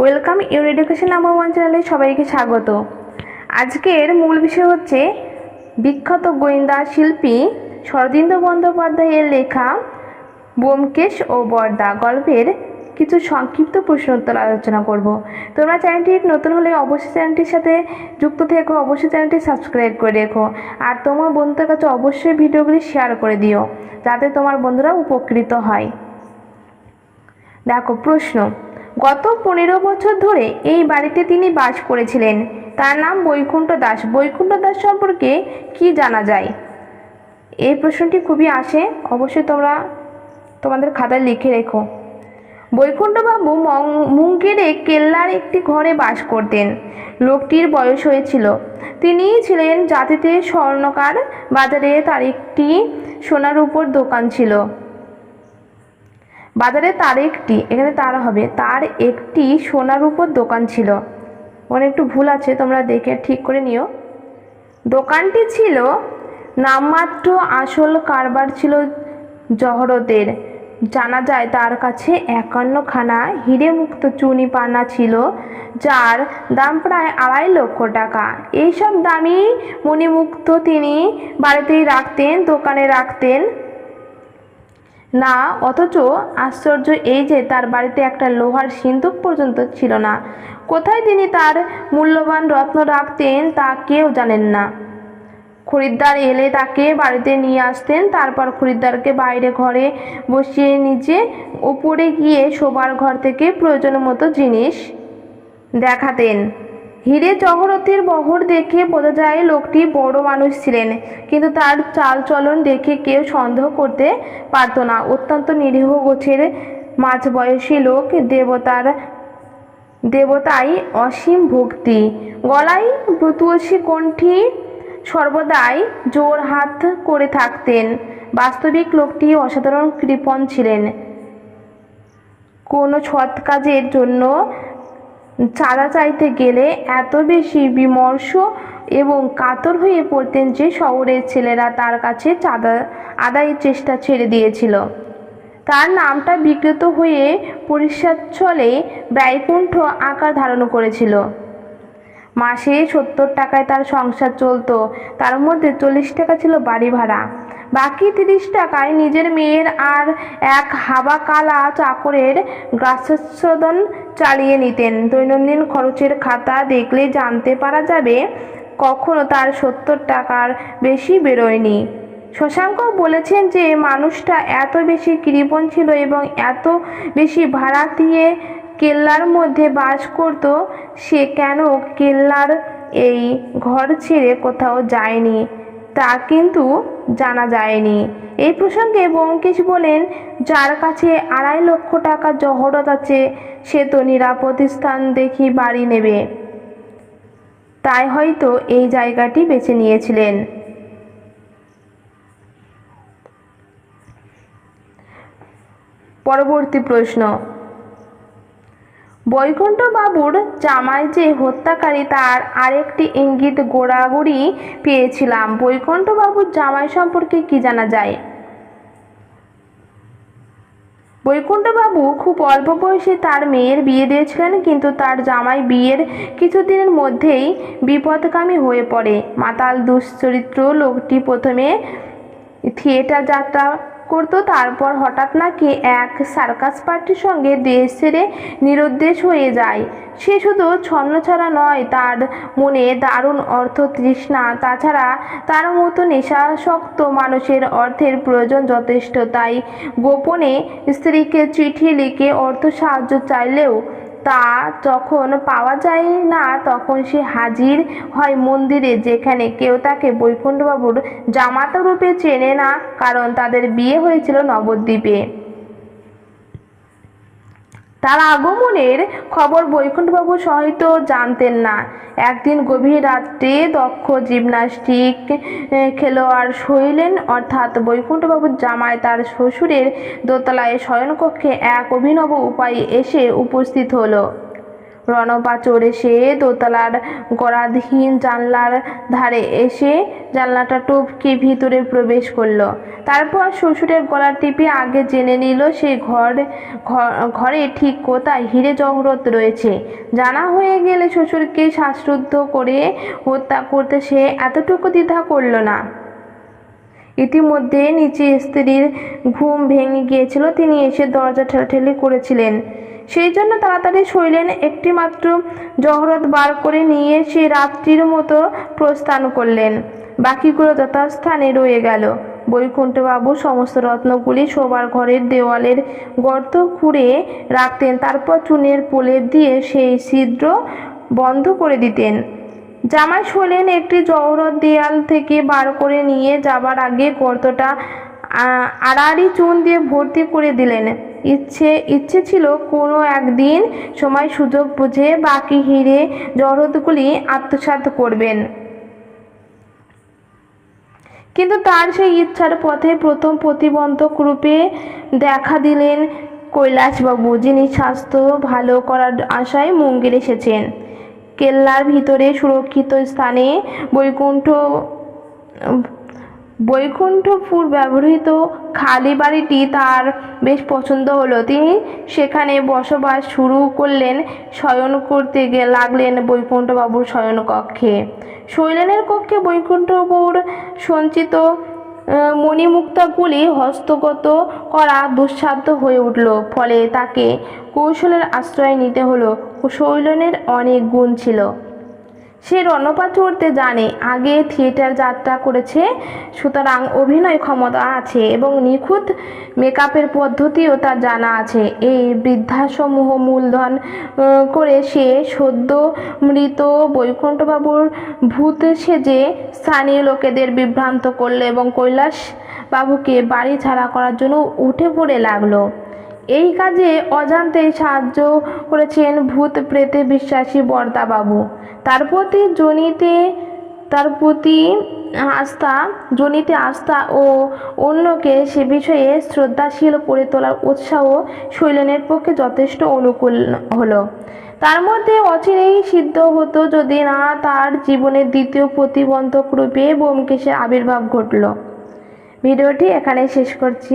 Welcome your education number one চ্যানেলে সবাইকে স্বাগত। আজকের মূল বিষয় হচ্ছে বিখ্যাত গোয়েন্দা শিল্পী শরদিন্দ্র বন্দ্যোপাধ্যায়ের লেখা ব্যোমকেশ ও বরদা গল্পের কিছু সংক্ষিপ্ত প্রশ্ন উত্তর আলোচনা করব। তোমরা চ্যানেলটি নতুন হলে অবশ্যই চ্যানেলটির সাথে যুক্ত থেকো, অবশ্যই চ্যানেলটি সাবস্ক্রাইব করে রেখো আর তোমার বন্ধুদের কাছে অবশ্যই ভিডিওগুলি শেয়ার করে দিও, যাতে তোমার বন্ধুরা উপকৃত হয়। দেখো, প্রশ্ন। গত পনেরো বছর ধরে এই বাড়িতে তিনি বাস করেছিলেন। তার নাম বৈকুণ্ঠ দাস। বৈকুণ্ঠ দাস সম্পর্কে কি জানা যায়? এই প্রশ্নটি খুবই আসে। অবশ্যই তোমরা তোমাদের খাতায় লিখে রেখো। বৈকুণ্ঠবাবু মুঙ্গেরে কেল্লার একটি ঘরে বাস করতেন। লোকটির বয়স হয়েছিল। তিনি ছিলেন জাতিতে স্বর্ণকার। বাজারে তার একটি সোনার উপর দোকান ছিল। বাজারে তার একটি, এখানে তার হবে, তার একটি সোনার উপর দোকান ছিল। ওখানে একটু ভুল আছে, তোমরা দেখে ঠিক করে নিও। দোকানটি ছিল নামমাত্র আসল কারবার ছিল জহরতের। জানা যায় তার কাছে একান্নখানা হিরে মুক্ত চুনি পানা ছিল, যার দাম প্রায় আড়াই লক্ষ টাকা। এইসব দামি মণিমুক্ত তিনি বাড়িতেই রাখতেন, দোকানে রাখতেন। না, অথচ আশ্চর্য এই যে তার বাড়িতে একটা লোহার সিন্দুক পর্যন্ত ছিল না। কোথায় তিনি তার মূল্যবান রত্ন রাখতেন তা কেউ জানেন না। খরিদ্দার এলে তাকে বাড়িতে নিয়ে আসতেন, তারপর খরিদ্দারকে বাইরে ঘরে বসিয়ে নিচে উপরে গিয়ে শোবার ঘর থেকে প্রয়োজন মতো জিনিস দেখাতেন। হিরে জহরতের বহর দেখে বোঝা যায় লোকটি বড় মানুষ ছিলেন, কিন্তু তার চালচলন দেখে কেউ সন্দেহ করতে পারত না। অত্যন্ত নিরীহ গোছের মাঝবয়সী লোক, দেবতার, দেবতাই অসীম ভক্তি। গলায় তুলসী কণ্ঠী সর্বদাই জোর হাত করে থাকতেন। বাস্তবিক লোকটি অসাধারণ কৃপণ ছিলেন। কোনো সৎ কাজের জন্য চাঁদা চাইতে গেলে এত বেশি বিমর্ষ এবং কাতর হয়ে পড়তেন যে শহরের ছেলেরা তার কাছে চাঁদা আদায়ের চেষ্টা ছেড়ে দিয়েছিল। তার নামটা বিকৃত হয়ে পরিসাচ্ছলে ব্যয়কুণ্ঠ আকার ধারণ করেছিল। মাসে সত্তর টাকায় তার সংসার চলতো, তার মধ্যে চল্লিশ টাকা ছিল বাড়ি ভাড়া। বাকি তিরিশ টাকায় নিজের মেয়ের আর এক হাবা কালা চাকরের গ্রাসাস্বাদন চালিয়ে নিতেন। দৈনন্দিন খরচের খাতা দেখলে জানতে পারা যাবে, কখনো তার সত্তর টাকার বেশি বেরোয়নি। শশাঙ্ক বলেছেন যে, মানুষটা এত বেশি কৃপণ ছিল এবং এত বেশি ভাড়া দিয়ে কেল্লার মধ্যে বাস করত, সে কেন কেল্লার এই ঘর ছেড়ে কোথাও যায়নি? তা কিন্তু জানা যায়নি। এই প্রসঙ্গে ব্যোমকেশ বলেন, যার কাছে আড়াই লক্ষ টাকা জহরত আছে, সে তো নিরাপদ স্থান দেখি বাড়ি নেবে। তাই হয়তো এই জায়গাটি বেছে নিয়েছিলেন। পরবর্তী প্রশ্ন বৈকুণ্ঠ বাবুর জামাই যে হত্যাকারী, তার আরেকটি ইঙ্গিত গোড়াগুড়ি পেয়েছিলাম। বৈকুণ্ঠ বাবুর জামাই সম্পর্কে কি জানা যায়? বৈকুণ্ঠবাবু খুব অল্প বয়সে তার মেয়ের বিয়ে দিয়েছিলেন, কিন্তু তার জামাই বিয়ের কিছুদিনের মধ্যেই বিপদগামী হয়ে পড়ে। মাতাল, দুশ্চরিত্র লোকটি প্রথমে থিয়েটার যাত্রা করতো, তারপর হঠাৎ নাকি এক সার্কাস পার্টির সঙ্গে দেশ ছেড়ে নিরুদ্দেশ হয়ে যায়। সে শুধু ছন্নছাড়া নয়, তার মনে দারুণ অর্থ তৃষ্ণা। তাছাড়া তার মতো নেশাসক্ত মানুষের অর্থের প্রয়োজন যথেষ্ট। তাই গোপনে স্ত্রীকে চিঠি লিখে অর্থ সাহায্য চাইলেও তা যখন পাওয়া যায় না, তখন সে হাজির হয় মন্দিরে, যেখানে কেউ তাকে বৈকুণ্ঠবাবুর জামাতা রূপে চেনে না, কারণ তাদের বিয়ে হয়েছিল নবদ্বীপে। তার আগমনের খবর বৈকুণ্ঠবাবু সহিত জানতেন না। একদিন গভীর রাত্রে দক্ষ জিমনাস্টিক খেলোয়াড় শৈলেন, অর্থাৎ বৈকুণ্ঠবাবুর জামায় তার শ্বশুরের দোতলায় শয়নকক্ষে এক অভিনব উপায়ে এসে উপস্থিত হলো। রণপা চড়ে সে দোতলার গড়াধীন জানলার ধারে এসে জানলাটা টপকে ভিতরে প্রবেশ করল। তারপর শ্বশুরের গলা টিপে আগে জেনে নিল সেই ঘর, ঘরে ঠিক কোথায়, হিরে জহরত রয়েছে। জানা হয়ে গেলে শ্বশুরকে শ্বাসরুদ্ধ করে হত্যা করতে সে এতটুকু দ্বিধা করল না। ইতিমধ্যে নিচে স্ত্রীর ঘুম ভেঙে গিয়েছিল, তিনি এসে দরজা ঠেলাঠেলি করেছিলেন। সেই জন্য তাড়াতাড়ি শৈলেন একটি মাত্র জহরত বার করে নিয়ে সে রাত্রির মতো প্রস্থান করলেন। বাকিগুলো যথাস্থানে রয়ে গেল। বৈকুণ্ঠবাবু সমস্ত রত্নগুলি শোবার ঘরের দেওয়ালের গর্ত খুঁড়ে রাখতেন, তারপর চুনের প্রলেপ দিয়ে সেই ছিদ্র বন্ধ করে দিতেন। জামাই শোলেন একটি জহরত দেয়াল থেকে বার করে নিয়ে যাবার আগে গর্তটা আড়াআড়ি চুন দিয়ে ভর্তি করে দিলেন। ইচ্ছে ইচ্ছে ছিল কোনো একদিন সময় সুযোগ বুঝে বাকি হিরে জহরতগুলি আত্মসাৎ করবেন। কিন্তু তার সেই ইচ্ছার পথে প্রথম প্রতিবন্ধক রূপে দেখা দিলেন কৈলাসবাবু, যিনি স্বাস্থ্য ভালো করার আশায় মঙ্গির এসেছেন। কেল্লার ভিতরে সুরক্ষিত স্থানে বৈকুণ্ঠ, বৈকুণ্ঠপুর ব্যবহৃত খালি বাড়িটি তার বেশ পছন্দ হলো। তিনি সেখানে বসবাস শুরু করলেন, শয়ন করতে লাগলেন বৈকুণ্ঠবাবুর শয়ন কক্ষে শৈলেনের কক্ষে বৈকুণ্ঠবাবুর সঞ্চিত মণিমুক্তাগুলি হস্তগত করা দুঃসাধ্য হয়ে উঠল, ফলে তাকে কৌশলের আশ্রয় নিতে হলো। শৈলনের অনেক গুণ ছিল। সে রণপা চড়তে জানে আগে থিয়েটার যাত্রা করেছে, সুতরাং অভিনয় ক্ষমতা আছে এবং নিখুঁত মেকআপের পদ্ধতিও তার জানা আছে। এই বৃদ্ধাসমূহ মূলধন করে সে সদ্য মৃত বৈকুণ্ঠবাবুর ভূত সেজে স্থানীয় লোকেদের বিভ্রান্ত করল এবং কৈলাস বাবুকে বাড়ি ছাড়া করার জন্য উঠে পড়ে লাগল। এই কাজে অজান্তেই সাহায্য করেছেন ভূত প্রেতে বিশ্বাসী বর্দাবাবু তার প্রতি জনিতে, তার প্রতি আস্থা, জনিতে আস্থা ও অন্যকে সে বিষয়ে শ্রদ্ধাশীল করে তোলার উৎসাহ শৈলেনের পক্ষে যথেষ্ট অনুকূল হলো। তার মধ্যে অচিরেই সিদ্ধ হতো যদি না তার জীবনের দ্বিতীয় প্রতিবন্ধক রূপে বোমকেশের আবির্ভাব ঘটল। ভিডিওটি এখানে শেষ করছি।